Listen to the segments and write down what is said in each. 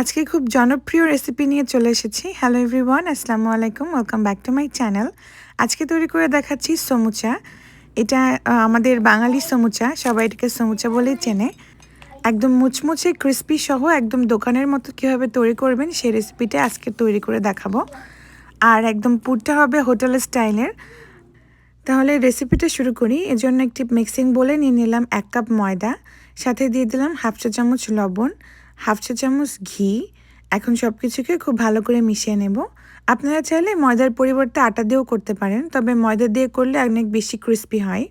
আজকে খুব জনপ্রিয় রেসিপি নিয়ে চলে এসেছি। হ্যালো এভরিওয়ান আসসালামু আলাইকুম welcome back to my channel আজকে তৈরি করে দেখাচ্ছি সমুচা। এটা আমাদের বাঙালি সমুচা, সবাই এটাকে সমুচা বলেই চেনে। একদম মুচমুচে ক্রিস্পি সহ একদম দোকানের মতো কীভাবে তৈরি করবেন, সেই রেসিপিটা আজকে তৈরি করে দেখাবো। আর একদম পুরটা হবে হোটেল স্টাইলের। তাহলে রেসিপিটা শুরু করি। এজন্য একটি মিক্সিং বলে নিয়ে নিলাম এক কাপ ময়দা। সাথে দিয়ে দিলাম হাফ চা চামচ লবণ। হাফ চা চামচ ঘি, এখন সব কিছুকে খুব ভালো করে মিশিয়ে নেব। আপনারা চাইলে ময়দার পরিবর্তে আটা দিয়েও করতে পারেন, তবে ময়দা দিয়ে করলে অনেক বেশি ক্রিস্পি হয়।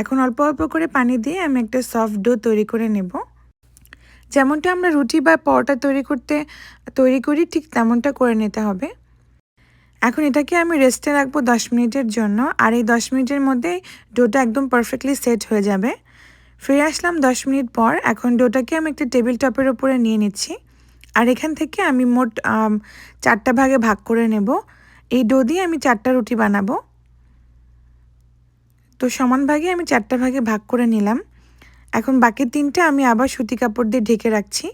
এখন অল্প অল্প করে পানি দিয়ে আমি একটা সফট ডো তৈরি করে নেব। যেমনটা আমরা রুটি বা পরোটা তৈরি করতে, তৈরি করি ঠিক তেমনটা করে নিতে হবে। এখন এটাকে আমি রেস্টে রাখব দশ মিনিটের জন্য, আর এই দশ মিনিটের মধ্যে ডোটা একদম পারফেক্টলি সেট হয়ে যাবে। ফিরে আসলাম দশ মিনিট পর। এখন ডোটাকে আমি একটা টেবিল টপের উপরে নিয়ে নিচ্ছি। আর এখান থেকে আমি মোট চারটা ভাগে ভাগ করে নেব। এই ডো দিয়ে আমি চারটা রুটি বানাবো। তো সমান ভাগে আমি চারটা ভাগে ভাগ করে নিলাম। এখন বাকি তিনটা আমি আবার সুতি কাপড় দিয়ে ঢেকে রাখছি।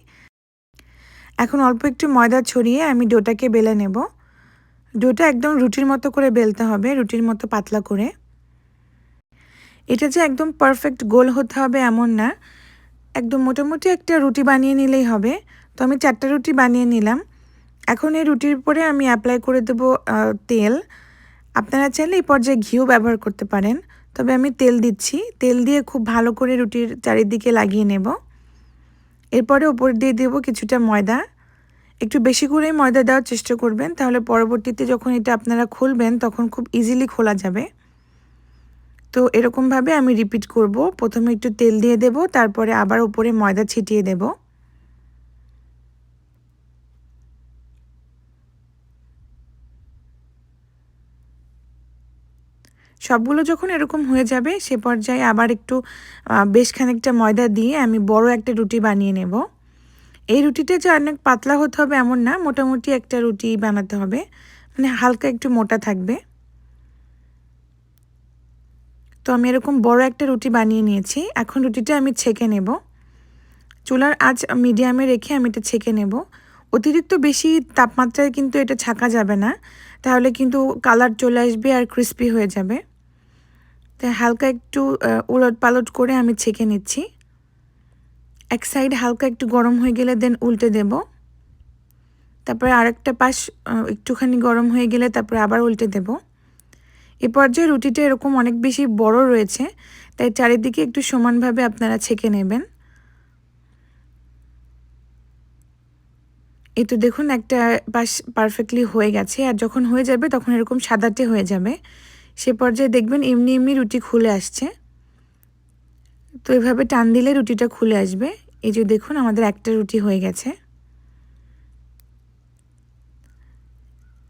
এখন অল্প একটু ময়দা ছড়িয়ে আমি ডোটাকে বেলে নেব। ডোটা একদম রুটির মতো করে বেলতে হবে, রুটির মতো পাতলা করে। এটা যে একদম পারফেক্ট গোল হতে হবে এমন না। একদম মোটামুটি একটা রুটি বানিয়ে নিলেই হবে। তো আমি চারটা রুটি বানিয়ে নিলাম। এখন এই রুটির উপরে আমি অ্যাপ্লাই করে দেব তেল। আপনারা চাইলে এই পর্যায়ে ঘিও ব্যবহার করতে পারেন। তবে আমি তেল দিচ্ছি। তেল দিয়ে খুব ভালো করে রুটির চারিদিকে লাগিয়ে নেব। এরপরে ওপর দিয়ে দেব কিছুটা ময়দা। একটু বেশি করেই ময়দা দেওয়ার চেষ্টা করবেন, তাহলে পরবর্তীতে যখন এটা আপনারা খুলবেন, তখন খুব ইজিলি খোলা যাবে। তো এরকমভাবে আমি রিপিট করব। প্রথমে একটু তেল দিয়ে দেব, তারপরে আবার উপরে ময়দা ছিটিয়ে দেব। সবগুলো যখন এরকম হয়ে যাবে, সে পর্যায়ে আবার একটু বেশ খানিকটা ময়দা দিয়ে আমি বড় একটা রুটি বানিয়ে নেব। এই রুটিটা যে অনেক পাতলা হতে হবে এমন না, মোটামুটি একটা রুটি বানাতে হবে। মানে হালকা একটু মোটা থাকবে। তো আমি এরকম বড় একটা রুটি বানিয়ে নিয়েছি। এখন রুটিটা আমি ছেঁকে নেব। চুলার আঁচ মিডিয়ামে রেখে আমি এটা ছেঁকে নেব। অতিরিক্ত বেশি তাপমাত্রায় কিন্তু এটা ছাকা যাবে না। তাহলে কিন্তু কালার চলে আসবে আর ক্রিস্পি হয়ে যাবে। তাই হালকা একটু উলট পালট করে আমি ছেঁকে নিচ্ছি। এক সাইড হালকা একটু গরম হয়ে গেলে দেন উল্টে দেব। তারপরে আরেকটা পাশ একটুখানি গরম হয়ে গেলে তারপরে আবার উল্টে দেব। এ পর্যায়ে রুটিটা এরকম অনেক বেশি বড় রয়েছে, তাই চারিদিকে একটু সমানভাবে আপনারা ছেঁকে নেবেন। এই তো দেখুন, একটা পাশ পারফেক্টলি হয়ে গেছে, আর যখন হয়ে যাবে তখন এরকম সাদাটে হয়ে যাবে। সে পর্যায়ে দেখবেন এমনি এমনি রুটি খুলে আসছে। তো এভাবে টান দিলে রুটিটা খুলে আসবে। এই যে দেখুন, আমাদের একটা রুটি হয়ে গেছে।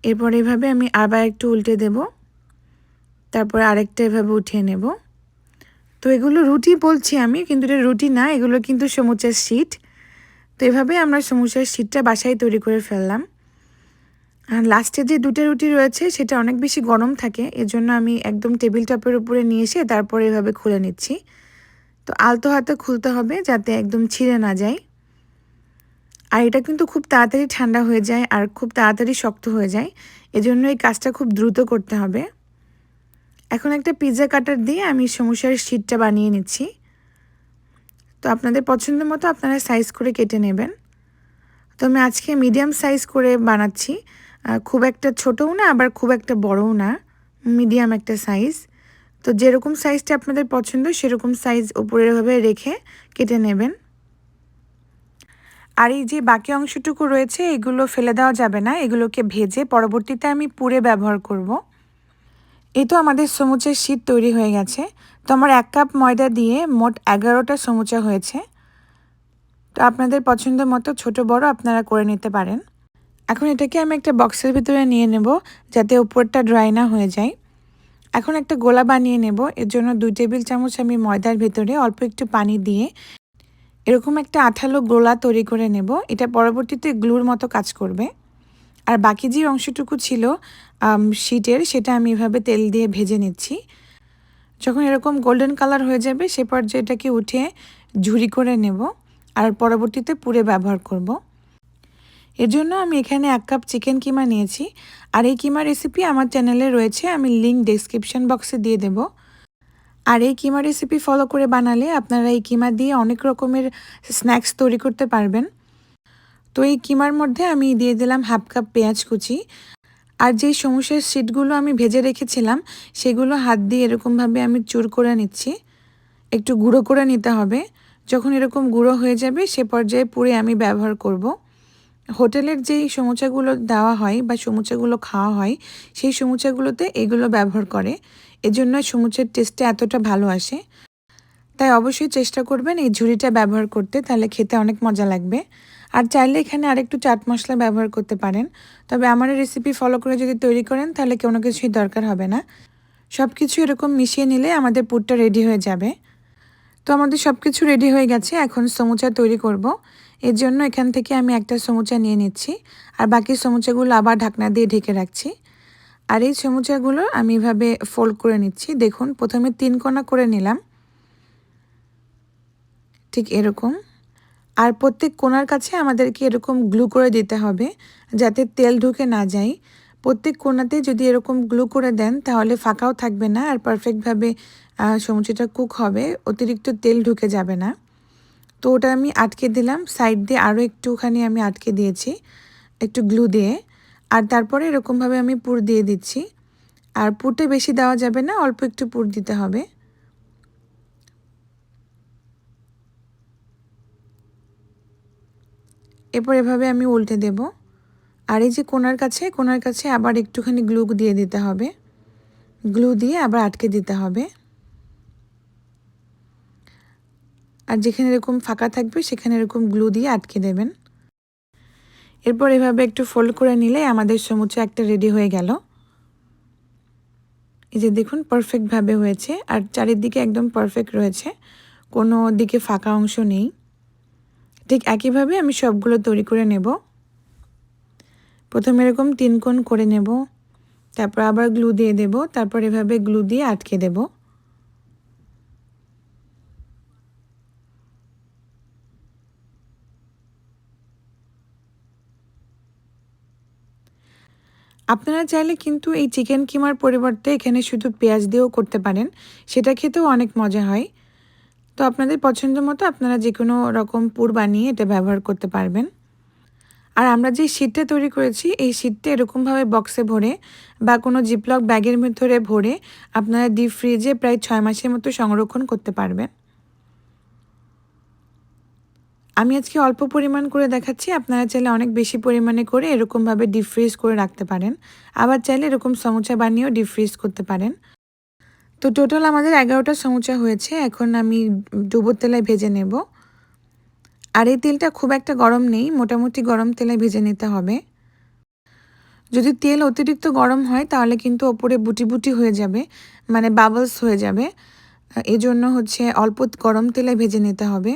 এরপর এভাবে আমি আবার একটু উল্টে দেব। তারপরে আরেকটা এভাবে উঠিয়ে নেব। তো এগুলো রুটি বলছি আমি, কিন্তু এটা রুটি না, এগুলো কিন্তু সমুচার শীট। তো এভাবে আমরা সমুচার শীটটা বাসায় তৈরি করে ফেললাম। আর লাস্টে যে দুটো রুটি রয়েছে, সেটা অনেক বেশি গরম থাকে, এজন্য আমি একদম টেবিল টপের উপরে নিয়ে এসে তারপরে এভাবে খুলে নিচ্ছি। তো আলতো হাতে খুলতে হবে যাতে একদম ছিঁড়ে না যায়। আর এটা কিন্তু খুব তাড়াতাড়ি ঠান্ডা হয়ে যায়, আর খুব তাড়াতাড়ি শক্ত হয়ে যায়, এজন্য এই কাজটা খুব দ্রুত করতে হবে। এখন একটা পিৎজা কাটার দিয়ে আমি সমস্যার শীটটা বানিয়ে নিচ্ছি। তো আপনাদের পছন্দ মতো আপনারা সাইজ করে কেটে নেবেন। তো আমি আজকে মিডিয়াম সাইজ করে বানাচ্ছি। খুব একটা ছোটও না, আবার খুব একটা বড়ও না। মিডিয়াম একটা সাইজ তো যেরকম সাইজটা আপনাদের পছন্দ, সেরকম সাইজ উপরেভাবে রেখে কেটে নেবেন। আর এই যে বাকি অংশটুকু রয়েছে, এগুলো ফেলে দেওয়া যাবে না। এগুলোকে ভেজে পরবর্তীতে আমি পুড়ে ব্যবহার করব। এই তো আমাদের সমুচের শীত তৈরি হয়ে গেছে। তো আমার এক কাপ ময়দা দিয়ে মোট এগারোটা সমুচা হয়েছে। তো আপনাদের পছন্দ মতো ছোট বড় আপনারা করে নিতে পারেন। এখন এটাকে আমি একটা বক্সের ভিতরে নিয়ে নেব যাতে উপরটা ড্রাই না হয়ে যায়। এখন একটা গোলা বানিয়ে নেব। এর জন্য দুই টেবিল চামচ আমি ময়দার ভিতরে অল্প একটু পানি দিয়ে এরকম একটা আঠালো গোলা তৈরি করে নেব। এটা পরবর্তীতে গ্লুর মতো কাজ করবে। আর বাকি যে অংশটুকু ছিল শীটের সেটা আমি এভাবে তেল দিয়ে ভেজে নিচ্ছি। যখন এরকম গোল্ডেন কালার হয়ে যাবে, সে পর্যায়ে এটাকে উঠে ঝুরি করে নেব আর পরবর্তীতে পুড়ে ব্যবহার করব। এর জন্য আমি এখানে এক কাপ চিকেন কিমা নিয়েছি আর এই কিমা রেসিপি আমার চ্যানেলে রয়েছে, আমি লিঙ্ক ডেসক্রিপশন বক্সে দিয়ে দেব। আর এই কিমা রেসিপি ফলো করে বানালে আপনারা এই কিমা দিয়ে অনেক রকমের স্ন্যাক্স তৈরি করতে পারবেন। তো এই কিমার মধ্যে আমি দিয়ে দিলাম হাফ কাপ পেঁয়াজ কুচি আর যেই সমুসের শিটগুলো আমি ভেজে রেখেছিলাম, সেগুলো হাত দিয়ে এরকমভাবে আমি চুর করে নিচ্ছি। একটু গুঁড়ো করে নিতে হবে। যখন এরকম গুঁড়ো হয়ে যাবে, সে পর্যায়ে পুরে আমি ব্যবহার করব। হোটেলের যেই সমুচাগুলো দেওয়া হয় বা সমুচাগুলো খাওয়া হয়, সেই সমুচাগুলোতে এগুলো ব্যবহার করে। এজন্য সমুচের টেস্টে এতটা ভালো আসে। তাই অবশ্যই চেষ্টা করবেন এই ঝুড়িটা ব্যবহার করতে, তাহলে খেতে অনেক মজা লাগবে। আর চাইলে এখানে আরেকটু চাট মশলা ব্যবহার করতে পারেন। তবে আমার রেসিপি ফলো করে যদি তৈরি করেন, তাহলে কোনো কিছুই দরকার হবে না। সব কিছু এরকম মিশিয়ে নিলে আমাদের পুরটা রেডি হয়ে যাবে। তো আমাদের সব কিছু রেডি হয়ে গেছে, এখন সমুচা তৈরি করব। এর জন্য এখান থেকে আমি একটা সমুচা নিয়ে নিচ্ছি। আর বাকি সমুচাগুলো আবার ঢাকনা দিয়ে ঢেকে রাখছি। আর এই সমুচাগুলো আমি এভাবে ফোল্ড করে নিচ্ছি। দেখুন, প্রথমে তিন কোনা করে নিলাম। ঠিক এরকম। আর প্রত্যেক কোনার কাছে আমাদেরকে এরকম গ্লু করে দিতে হবে, যাতে তেল ঢুকে না যায়। প্রত্যেক কোনাতে যদি এরকম গ্লু করে দেন, তাহলে ফাঁকাও থাকবে না আর পারফেক্টভাবে সমুচিটা কুক হবে, অতিরিক্ত তেল ঢুকে যাবে না। তো ওটা আমি আটকে দিলাম সাইড দিয়ে আরও একটুখানি আমি আটকে দিয়েছি, একটু গ্লু দিয়ে। আর তারপরে এরকমভাবে আমি পুর দিয়ে দিচ্ছি। আর পুরটা বেশি দেওয়া যাবে না, অল্প একটু পুর দিতে হবে। এরপর এভাবে আমি উল্টে দেব। আর এই যে কোনার কাছে কোনার কাছে আবার একটুখানি গ্লু দিয়ে দিতে হবে। গ্লু দিয়ে আবার আটকে দিতে হবে। আর যেখানে এরকম ফাঁকা থাকবে, সেখানে এরকম গ্লু দিয়ে আটকে দেবেন। এরপর এভাবে একটু ফোল্ড করে নিলে আমাদের সমুচা একটা রেডি হয়ে গেল। এই যে দেখুন পারফেক্টভাবে হয়েছে। আর চারিদিকে একদম পারফেক্ট রয়েছে। কোনো দিকে ফাঁকা অংশ নেই। ঠিক একইভাবে আমি সবগুলো তৈরি করে নেব। প্রথমে এরকম তিন কোণ করে নেব। তারপর আবার গ্লু দিয়ে দেব। তারপর এভাবে গ্লু দিয়ে আটকে দেব। আপনারা চাইলে কিন্তু এই চিকেন কিমার পরিবর্তে এখানে শুধু পেঁয়াজ দিয়েও করতে পারেন। সেটা খেতেও অনেক মজা হয়। তো আপনাদের পছন্দ মতো আপনারা যে কোনো রকম পুর বানিয়ে এটা ব্যবহার করতে পারবেন। আর আমরা যে শীটটা তৈরি করেছি, এই শীটটা এরকমভাবে বক্সে ভরে বা কোনো জিপলক ব্যাগের ভিতরে ভরে আপনারা ডিপ ফ্রিজে প্রায় ছয় মাসের মতো সংরক্ষণ করতে পারবেন। আমি আজকে অল্প পরিমাণ করে দেখাচ্ছি, আপনারা চাইলে অনেক বেশি পরিমাণে করে এরকমভাবে ডিপ ফ্রিজ করে রাখতে পারেন। আবার চাইলে এরকম সমুচা বানিয়েও ডিপ ফ্রিজ করতে পারেন। তো টোটাল আমাদের এগারোটা সমুচা হয়েছে, এখন আমি ডুবোর তেলায় ভেজে নেব। আর এই তেলটা খুব একটা গরম নেই, মোটামুটি গরম তেলে ভেজে নিতে হবে। যদি তেল অতিরিক্ত গরম হয়, তাহলে কিন্তু ওপরে বুটি বুটি হয়ে যাবে মানে বাবলস হয়ে যাবে। এই জন্য হচ্ছে অল্প গরম তেলে ভেজে নিতে হবে।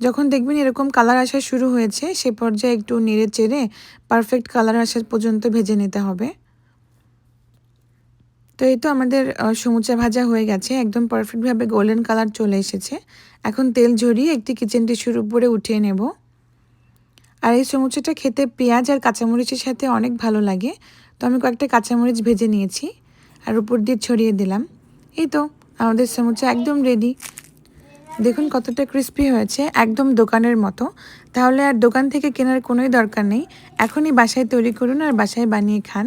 যখন দেখবেন এরকম কালার আসা শুরু হয়েছে, সে পর্যায়ে একটু নেড়ে চেড়ে পারফেক্ট কালার আসার পর্যন্ত ভেজে নিতে হবে। তো এই তো আমাদের সমুচা ভাজা হয়ে গেছে। একদম পারফেক্টভাবে গোল্ডেন কালার চলে এসেছে। এখন তেল ঝরিয়ে একটি কিচেন টিস্যুর উপরে উঠিয়ে নেব। আর এই সমুচাটা খেতে পেঁয়াজ আর কাঁচামরিচের সাথে অনেক ভালো লাগে। তো আমি কয়েকটা কাঁচামরিচ ভেজে নিয়েছি আর উপর দিয়ে ছড়িয়ে দিলাম। এই তো আমাদের সমুচা একদম রেডি দেখুন কতটা ক্রিস্পি হয়েছে, একদম দোকানের মতো। তাহলে আর দোকান থেকে কেনার কোনোই দরকার নেই। এখনই বাসায় তৈরি করুন আর বাসায় বানিয়ে খান।